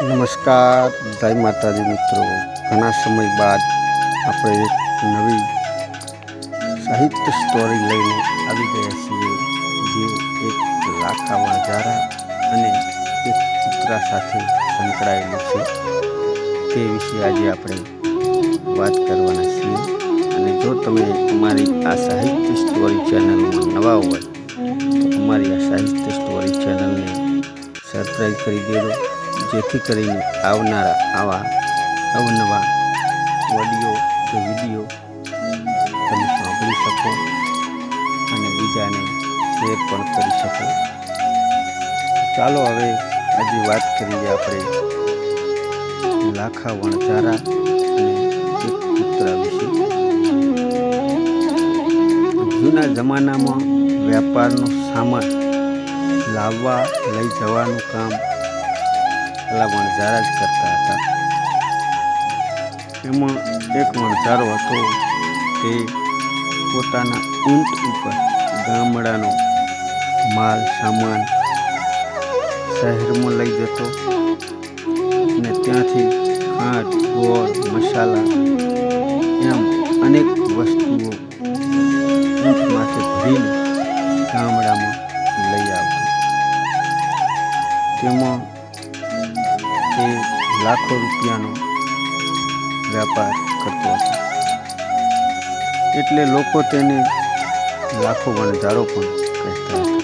નમસ્કાર, જય માતાજી મિત્રો. ઘણા સમય બાદ આપણે એક નવી સાહિત્ય સ્ટોરી લઈને આવી ગયા છીએ, જે એક લાખા વણઝારા અને એક કૂતરા સાથે સંકળાયેલું છે. તે વિશે આજે આપણે વાત કરવાના છીએ. અને જો તમે અમારી આ સાહિત્ય સ્ટોરી ચેનલમાં નવા હોય, તો અમારી આ સાહિત્ય સ્ટોરી ચેનલને સબસ્ક્રાઈબ કરી દેજો. જેથી કરીને આવનારા આવા અવનવા ઓડિયો કે વીડિયો તમે સાંભળી શકો અને બીજાને શેર પણ કરી શકો. ચાલો હવે આજે વાત કરીએ આપણે લાખા વિશે. જૂના જમાનામાં વેપારનો સામાન લાવવા લઈ જવાનું કામ પેલા વણઝારા જ કરતા હતા. એમાં એક વણઝારો હતો તે પોતાના ઊંટ ઉપર ગામડાનો માલ, સામાન શહેરમાં લઈ જતો અને ત્યાંથી ખાંડ, ગોળ, મસાલા એમ અનેક વસ્તુઓ ઊંટમાંથી ભરીને ગામડામાં લઈ આવતો. તેમાં તે લાખો રૂપિયાનો વેપાર કરતો હતો. એટલે લોકો તેને લાખો વણઝારો પણ કહેતા હતા.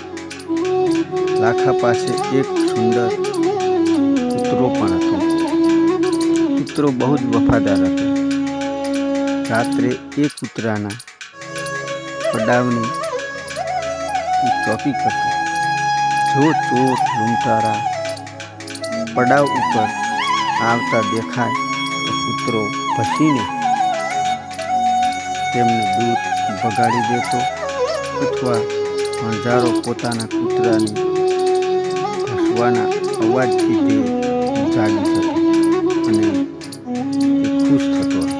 લાખા પાસે એક સુંદર કૂતરો પણ હતો. કૂતરો બહુ જ વફાદાર હતો. રાત્રે એ કૂતરાના પડાવની એ ચોકી કરતો. જો ચોર લૂંટારા પડાવ ઉપર આવતા દેખાય તો કૂતરો ભસીને તેમને દૂધ બગાડી દેતો અથવા વણઝારો પોતાના કૂતરાને ઘસવાના અવાજથી તે જાગી જતો અને ખુશ થતો હતો.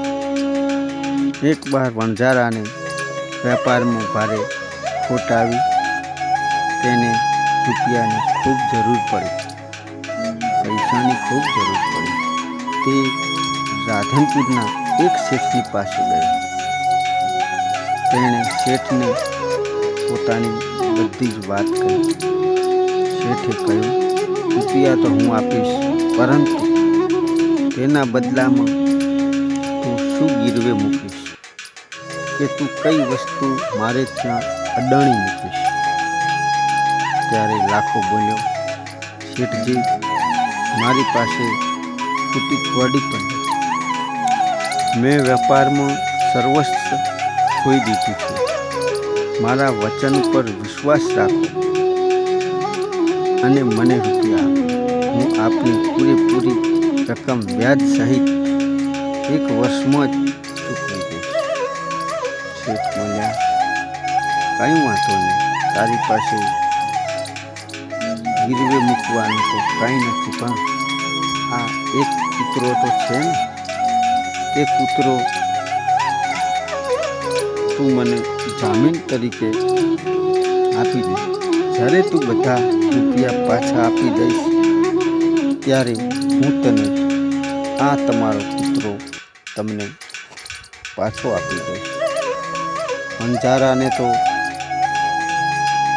એક વાર વણઝારાને વેપારમાં ભારે ખોટ આવી. તેને રૂપિયાની ખૂબ જરૂર પડી. ખૂબ જરૂર પડી. તે રાધનપુરના એક શેઠની પાસે ગયો. તેણે શેઠને પોતાની બધી જ વાત કરી શેઠે કહ્યું રૂપિયા તો હું આપીશ, પરંતુ તેના બદલામાં તું શું ગીરવે મૂકીશ? કે તું કઈ વસ્તુ મારે ત્યાં અડાણી મૂકીશ? ત્યારે લાખો બોલ્યો, શેઠજી મારી પાસે ખોટી કવડી પણ મેં વેપારમાં સર્વસ્વ ખોઈ દીધું છે. મારા વચન ઉપર વિશ્વાસ રાખો અને મને રૂપિયા હું આપની પૂરેપૂરી રકમ વ્યાજ સહિત એક વર્ષમાં જ ચૂકવી દઈશ. બોલ્યા, કંઈ વાંધો નહીં. તારી પાસે ગીરવે મૂકવાનું તો કાંઈ નથી, પણ આ એક કૂતરો તો છે ને, એ કૂતરો તું મને જામીન તરીકે આપી દે. જ્યારે તું બધા રૂપિયા પાછા આપી દઈશ, ત્યારે હું તને આ તમારો કૂતરો તમને પાછો આપી દઈશ. અંજારાને તો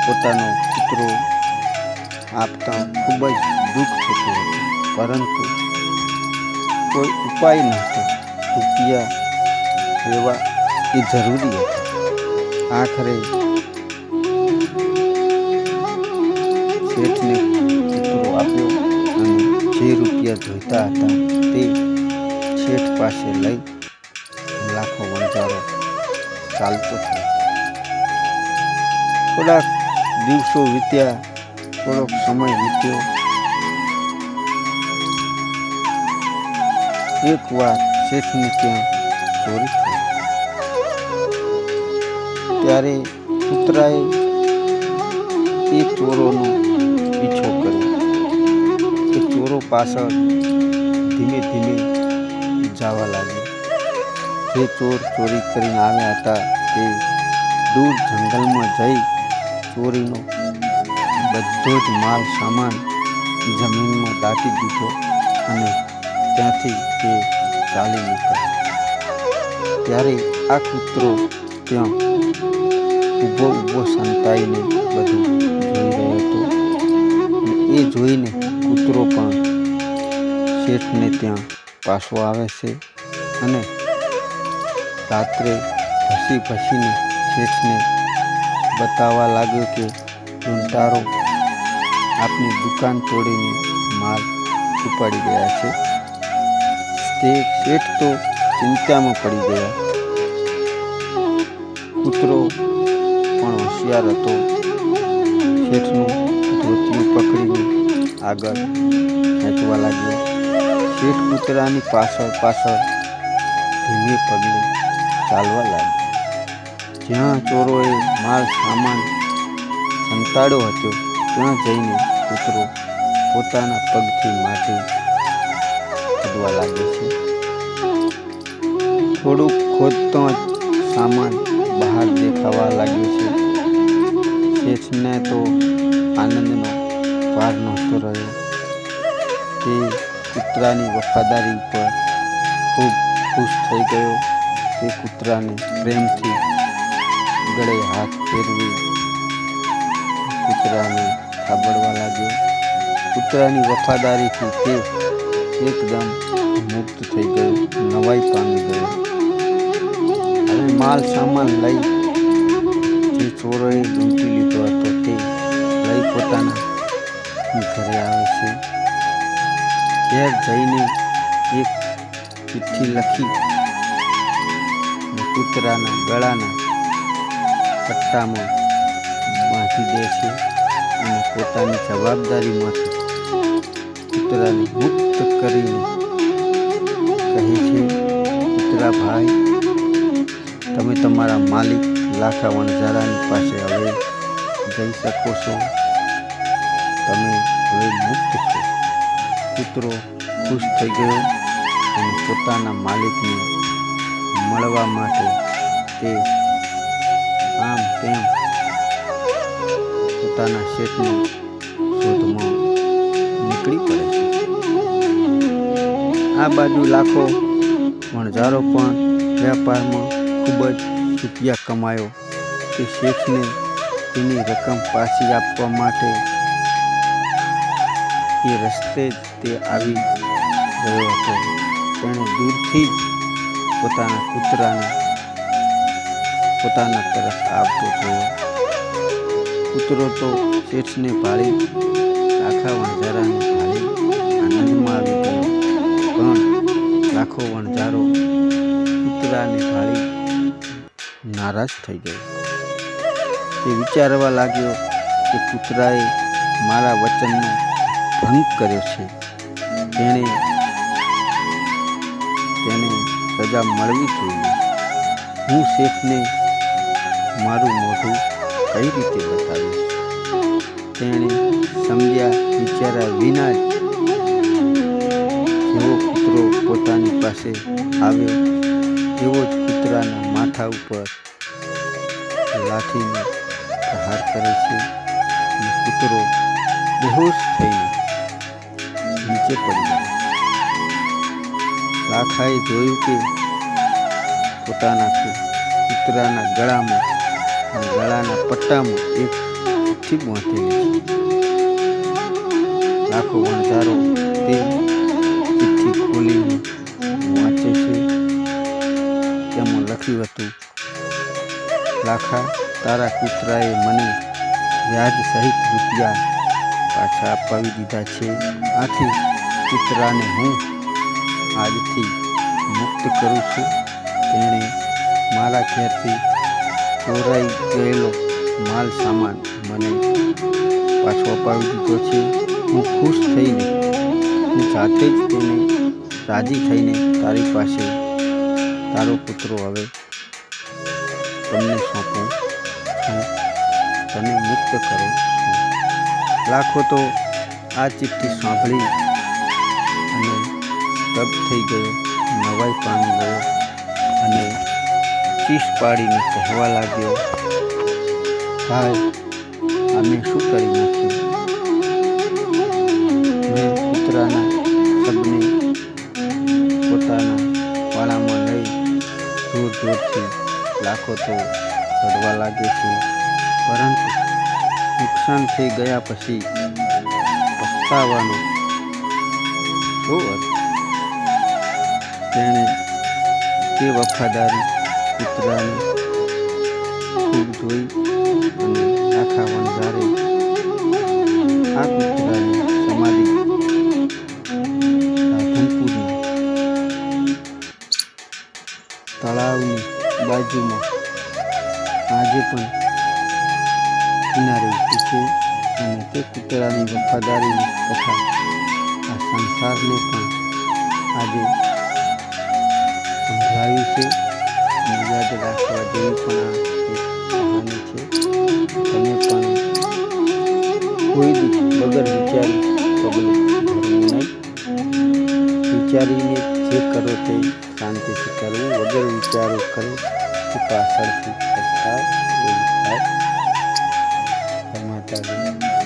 પોતાનો કૂતરો આપતા ખૂબ જ દુઃખ થતું હતું. પરંતુ કોઈ ઉપાય નહોતો. રૂપિયા લેવા એ જરૂરી હતું. આખરે શેઠને કૂતરો આપ્યો અને જે રૂપિયા જોઈતા હતા તે શેઠ પાસે લઈ લાખો વણઝારો ચાલતો થયો. થોડાક દિવસો વીત્યા થોડોક સમય વીત્યો. એક વાર શેઠને ત્યાં ચોરી ત્યારે કૂતરાએ એ ચોરોનો પીછો કર્યો. એ ચોરો પાછળ ધીમે ધીમે જવા લાગ્યો. જે ચોર ચોરી કરીને આવ્યા હતા તે દૂર જંગલમાં જઈ ચોરીનો બધો જ માલ સામાન જમીનમાં દાટી દીધો અને ત્યાંથી તે ચાલી નીકળ્યો. ત્યારે આ કૂતરો ત્યાં ઊભો ઊભો સંતાઈને બધું જોઈ રહ્યો હતો. એ જોઈને કૂતરો પણ શેઠને ત્યાં પાછો આવે છે અને રાત્રે ભસી ભસીને શેઠને બતાવવા લાગ્યો કે લૂંટારો આપની દુકાન તોડીને માલ ઉપાડી ગયા છે. તે શેઠ તો ચિંતામાં પડી ગયા. કૂતરો પણ હોશિયાર હતો. શેઠનું ધોતિયું પકડીને આગળ ખેંચવા લાગ્યો. શેઠ કૂતરાની પાછળ પાછળ ધીમે પગલે ચાલવા લાગ્યો. જ્યાં ચોરોએ માલ સામાન સંતાડ્યો હતો. ત્યાં જઈને કૂતરો પોતાના પગથી માટી ખોદવા લાગે છે. થોડુંક ખોદતો જ સામાન બહાર દેખાવા લાગ્યો છે. શેઠને તો આનંદનો પાર નહોતો રહ્યો. તે કૂતરાની વફાદારી પર ખૂબ ખુશ થઈ ગયો. તે કૂતરાને પ્રેમથી ગળે હાથ ફેરવી કૂતરાને થાબડવા લાગ્યો. કૂતરાની વફાદારીથી તે એકદમ મુક્ત થઈ ગયો, નવાઈ પામી ગયો. હવે માલ સામાન લઈ જે ચોરોએ લૂંટી લીધો હતો તે લઈ પોતાના ઘરે આવે છે. ઘેર જઈને એક ચિઠ્ઠી લખી અને કૂતરાના ગળાના પટ્ટામાં બાંધી દે છે અને પોતાની જવાબદારીમાંથી કૂતરાને મુક્ત કરીને કહે છે કૂતરા ભાઈ તમે તમારા માલિક લાખા વણઝારાની પાસે હવે જઈ શકો છો. તમે હવે મુક્ત છો. કૂતરો ખુશ થઈ ગયો અને પોતાના માલિકને મળવા માટે તે આમ તેમ પોતાના શેઠની શોધમાં નીકળી પડે છે. આ બાજુ લાખો વણઝારો પણ વેપારમાં ખૂબ જ રૂપિયા કમાયો તે શેઠને તેની રકમ પાછી આપવા માટે એ રસ્તે જ તે આવી રહ્યો હતો. તેણે દૂરથી જ પોતાના કૂતરાને પોતાના તરફ આવતો જોયો. કૂતરો તો શેઠને ભાળી આખા વણઝારાને ભાળી આનંદમાં આવી ગયો. પણ આખો વણઝારો કૂતરાને ભાળી નારાજ થઈ ગયો. તે વિચારવા લાગ્યો કે કૂતરાએ મારા વચનનો ભંગ કર્યો છે. તેણે તેને સજા મળવી જોઈએ. હું શેઠને મારું મોઢું કઈ રીતે બતાવીશ તેણે સમજ્યા વિચાર્યા વિના જ જેવો કૂતરો પોતાની પાસે આવ્યો. એવો જ કૂતરાના માથા ઉપર લાઠીને પ્રહાર કરે છે અને કૂતરો બેહોશ થઈને નીચે પડી ગયો. લાખાએ જોયું કે પોતાના કૂતરાના ગળામાં અને ગળાના પટ્ટામાં એક ચીપ બાંધેલી છે. લાખો વણઝારો તે ચિઠ્ઠી ખોલીને વાંચે છે. તેમાં લખ્યું હતું, લાખા, તારા કૂતરાએ મને વ્યાજ સહિત રૂપિયા પાછા અપાવી દીધા છે. આથી કૂતરાને હું આજથી મુક્ત કરું છું. તેણે મારા ઘેરથી ચોરાઈ ગયેલો માલ સામાન મને પાછો અપાવી દીધો છે. હું ખુશ થઈને, હું જાતે જ તેને રાજી થઈને તારી પાસે તારો પુત્રો હવે તમને સોંપું છું. તને મુક્ત કરો લાખો તો આ ચિઠ્ઠી સાંભળી અને તપ થઈ ગયો. નવાઈ પામી ગયો અને ચીસ પાડીને કહેવા લાગ્યો, ભાઈ, અમે શું કરી નાખ્યું? મેં કૂતરાના શબને પોતાના વાળામાં લઈ દૂર દૂરથી લાખો તો રડવા લાગે છે. પરંતુ નુકસાન થઈ ગયા પછી પસ્તાવાનો શું તેણે તે વફાદારી કૂતરાને ખૂબ જોઈ અને આખા વણઝારે આ કૂતરાની સમાધિ રાધનપુરના તળાવની બાજુમાં આજે પણ કિનારે ઊભી છે અને તે કૂતરાની વફાદારીની કથા આ સંસારને પણ આજે સંભળાવી છે. યાદ રાખવા જેવી પણ આ છે તમે પણ કોઈ વગર વિચારી પગલું ભરવું નહીં વિચારીને જે કરો તે શાંતિથી કરવું વગર વિચારો કરો તો પાછળથી પસ્તાવ એવું થાય માતાજી.